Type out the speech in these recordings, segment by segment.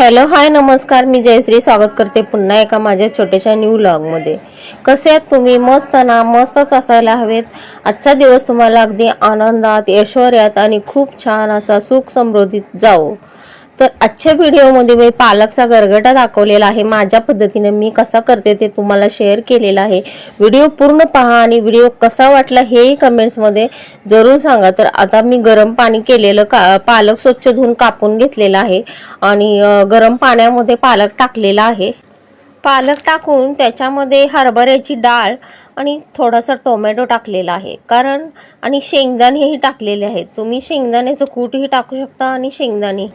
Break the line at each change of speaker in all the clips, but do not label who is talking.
Hello hi नमस्कार. मी जयश्री स्वागत करते पुन्हा एका माझ्या छोट्याशा न्यू मध्ये कसे आहेत तुम्ही? मस्त ना? मस्तच असायला हवेत. आजचा दिवस तुम्हाला अगदी आनंदात ऐश्वर्यात आणि खूप छान असा सुख समृद्धीत जाओ तर आजच्या व्हिडिओमध्ये मी पालकचा गरगटा दाखवलेला आहे. माझ्या पद्धतीने मी कसा करते ते तुम्हाला शेअर केलेला आहे. व्हिडिओ पूर्ण पहा आणि व्हिडिओ कसा वाटला हेही कमेंट्समध्ये जरूर सांगा. तर आता मी गरम पाणी केलेलं का पालक स्वच्छ धुवून कापून घेतलेला आहे आणि गरम पाण्यामध्ये पालक टाकलेला आहे. पालक टाकून त्याच्यामध्ये हरभऱ्याची डाळ आणि थोडासा टोमॅटो टाकलेला आहे. कारण आणि शेंगदाणेही टाकलेले आहेत. तुम्ही शेंगदाण्याचं कूटही टाकू शकता आणि शेंगदाणे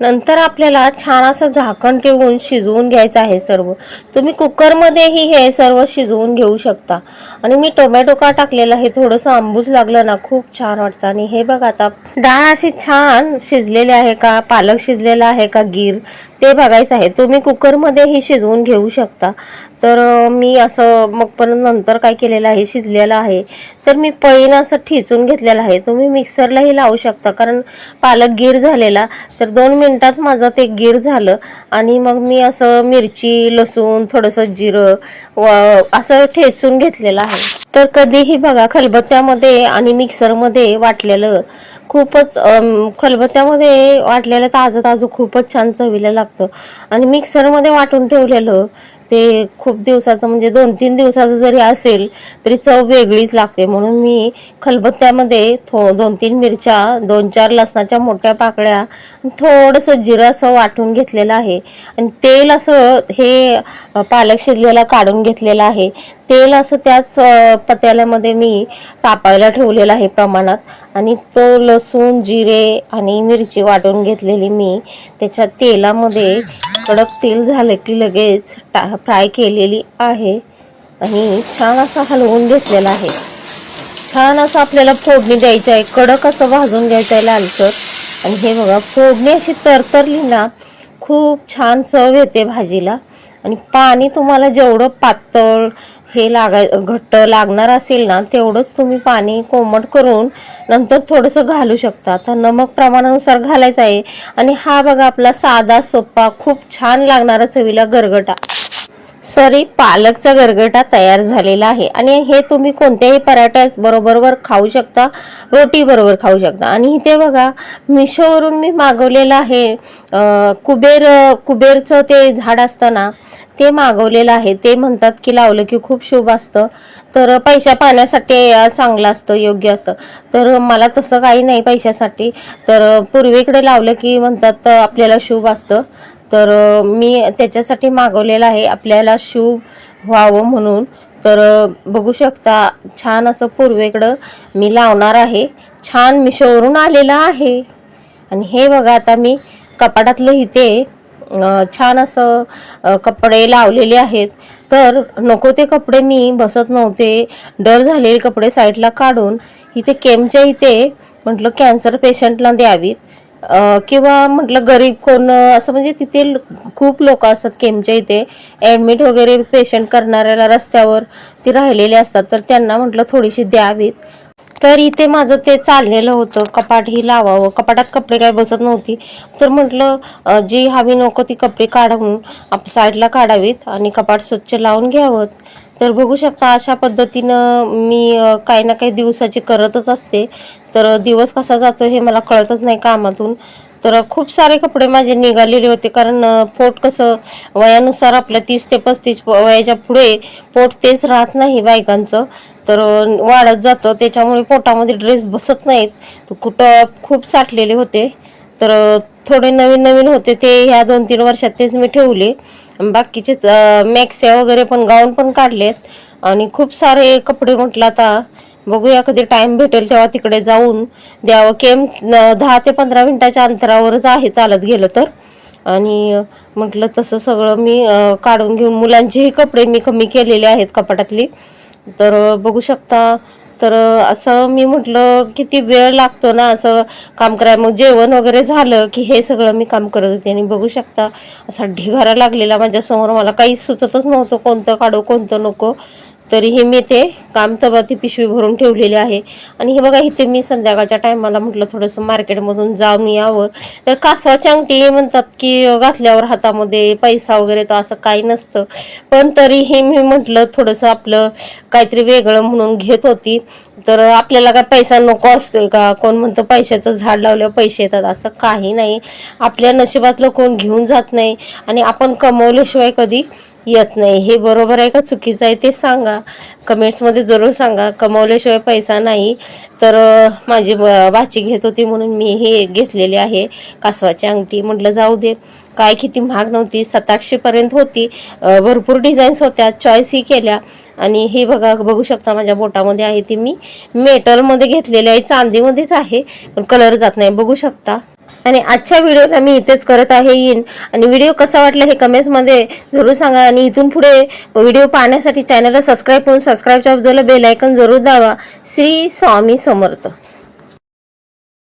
नंतर आपल्याला छान असं झाकण ठेवून शिजवून घ्यायचं आहे सर्व. तुम्ही कुकरमध्येही हे सर्व शिजवून घेऊ शकता. आणि मी टोमॅटो का टाकलेला आहे? थोडंसं आंबूस लागलं ना खूप छान वाटतं. आणि हे बघा आता डाळ अशी छान शिजलेली आहे का? पालक शिजलेला आहे का? गीर ते बघायचं आहे. तुम्ही कुकरमध्येही शिजवून घेऊ शकता. तर मी असं मग पण नंतर काय केलेलं आहे शिजलेलं आहे. तर मी पळीनं असं ठेचून घेतलेलं आहे. तुम्ही मिक्सरलाही लावू शकता कारण पालक गीर झालेला. तर दोन मिनटात माझं ते गीर झालं आणि मग मी असं मिरची लसूण थोडंसं जिरं व असं ठेचून घेतलेलं आहे. तर कधीही बघा खलबत्त्यामध्ये आणि मिक्सरमध्ये वाटलेलं खूपच खलबत्त्यामध्ये वाटलेलं ताजं ताजं खूपच छान चवीला लागतं. आणि मिक्सरमध्ये वाटून ठेवलेलं ते खूप दिवसाचं म्हणजे दोन तीन दिवसाचं जरी असेल तरी चव वेगळीच लागते. म्हणून मी खलबत्त्यामध्ये थो दोन तीन मिरच्या दोन चार लसणाच्या मोठ्या पाकळ्या थोडंसं जिरं असं वाटून घेतलेलं आहे. आणि तेल असं हे पालक शिरलेला काढून घेतलेलं आहे. तेल असं त्याच पत्याल्यामध्ये मी तापायला ठेवलेलं आहे प्रमाणात. आणि तो लसूण जिरे आणि मिरची वाटून घेतलेली मी त्याच्या तेलामध्ये कडक तेल झालं की लगेच टा फ्राय केलेली आहे. आणि छान असा हलवून घेतलेला आहे. छान असं आपल्याला फोडणी द्यायची आहे. कडक असं भाजून घ्यायचं आहे लालसर आणि हे बघा फोडणी अशी तरतरली ना खूप छान चव येते भाजीला. आणि पाणी तुम्हाला जेवढं पातळ हे लागाय घट्ट लागणार असेल ना तेवढंच तुम्ही पाणी कोमट करून नंतर थोडंसं घालू शकता. तर नमक प्रमाणानुसार घालायचं आहे. आणि हा बघा आपला साधा सोपा खूप छान लागणारा चवीला गरगटा. सॉरी पालकचा गरगटा तयार झालेला आहे. आणि हे तुम्ही कोणत्याही पराठ्यास बरोबरवर खाऊ शकता रोटी बरोबर खाऊ शकता. आणि इथे बघा मिशोवरून मी मागवलेलं आहे कुबेर कुबेरचं ते झाड असतं ना ते मागवलेलं आहे. ते म्हणतात की लावलं की खूप शुभ असतं. तर पैशा पाण्यासाठी चांगलं असतं योग्य असतं. तर मला तसं काही नाही पैशासाठी. तर पूर्वीकडे लावलं की म्हणतात आपल्याला शुभ असतं. तर मी त्याच्यासाठी मागवलेलं आहे. आपल्याला शुभ व्हावं म्हणून. तर बघू शकता छान असं पूर्वेकडं मी लावणार आहे. छान मिशोवरून आलेलं आहे. आणि हे बघा आता मी कपाटातलं इथे छान असं कपडे लावलेले आहेत. तर नको ते कपडे मी बसत नव्हते. डर झालेले कपडे साईडला काढून इथे केमच्या इथे म्हटलं कॅन्सर पेशंटला द्यावीत. किंवा म्हटलं गरीब कोण असं म्हणजे तिथे खूप लोक असतात केमच्या इथे. ॲडमिट वगैरे पेशंट करणाऱ्याला रस्त्यावर ती राहिलेले असतात. तर त्यांना म्हटलं थोडीशी द्यावीत. तर इथे माझं ते चाललेलं होतं. कपाट ही लावावं. कपाटात कपडे काय बसत नव्हती. तर म्हटलं जी हवी नको ती कपडे काढून आप साईडला काढावीत आणि कपाट स्वच्छ लावून घ्यावं. तर बघू शकता अशा पद्धतीनं मी काही ना काही दिवसाची करतच असते. तर दिवस कसा जातो हे मला कळतच नाही कामातून. तर खूप सारे कपडे माझे निघालेले होते. कारण पोट कसं वयानुसार आपल्या तीस ते पस्तीस वयाच्या पुढे पोट तेच राहत नाही बायकांचं. तर वाढत जातं. त्याच्यामुळे पोटामध्ये ड्रेस बसत नाहीत. तर कुठं खूप साठलेले होते. तर थोडे नवीन नवीन होते ते ह्या दोन तीन वर्षात तेच मी ठेवले. बाकीचे मॅक्स्या वगैरे पण गाऊन पण काढलेत. आणि खूप सारे कपडे म्हटलं आता बघूया कधी टाइम भेटेल तेव्हा तिकडे जाऊन. द्यावं केम दहा ते पंधरा मिनिटाच्या अंतरावरच आहे चालत गेलं तर. आणि म्हटलं तसं सगळं मी काढून घेऊन मुलांचेही कपडे मी कमी केलेले आहेत कपाटातली. तर बघू शकता. तर असं मी म्हटलं किती वेळ लागतो ना असं काम करायला. मग जेवण वगैरे झालं की हे सगळं मी काम करत होते. आणि बघू शकता असा ढिगारा लागलेला माझ्यासमोर. मला काही सुचतच नव्हतं कोणतं काढू कोणतं नको. तरीही मी ते कामचपाती पिशवी भरून ठेवलेली आहे. आणि हे बघा इथे मी संध्याकाळच्या टायमाला म्हटलं थोडंसं मार्केटमधून जाऊन यावं. तर कासवाची अंगठी म्हणतात की घातल्यावर हातामध्ये पैसा वगैरे तर असं काही नसतं. पण तरीही मी म्हटलं थोडंसं आपलं काहीतरी वेगळं म्हणून घेत होती. तर आपल्याला काय पैसा नको असतोय का? कोण म्हणतं पैशाचं झाड लावल्यावर पैसे येतात? असं काही नाही. आपल्या नशिबातलं कोण घेऊन जात नाही आणि आपण कमवल्याशिवाय कधी येत नाही. हे बरोबर आहे का? चुकीचं आहे ते सांगा. कमेंट्समध्ये जरूर सांगा. कमवल्याशिवाय पैसा नाही. तर माझी ब- भाची घेत होती म्हणून मी हे घेतलेली आहे. कासवाची अंगठी. म्हटलं जाऊ दे. काय किती महाग नव्हती सताशेपर्यंत होती. भरपूर डिझाईन्स होत्या चॉईसही केल्या. आणि हे बघा बघू शकता माझ्या बोटामध्ये आहे ती मी. मेटलमध्ये घेतलेली आहे चांदीमध्येच आहे पण कलर जात नाही. बघू शकता. आणि आजच्या व्हिडिओला मी इथेच करत आहे येईन आणि व्हिडिओ कसा वाटला हे कमेंट्समध्ये जरूर सांगा. आणि इथून पुढे व्हिडिओ पाहण्यासाठी चॅनलला सबस्क्राईब करून सबस्क्राईबच्या बाजूला बेल आयकन जरूर दावा श्री स्वामी समर्थ.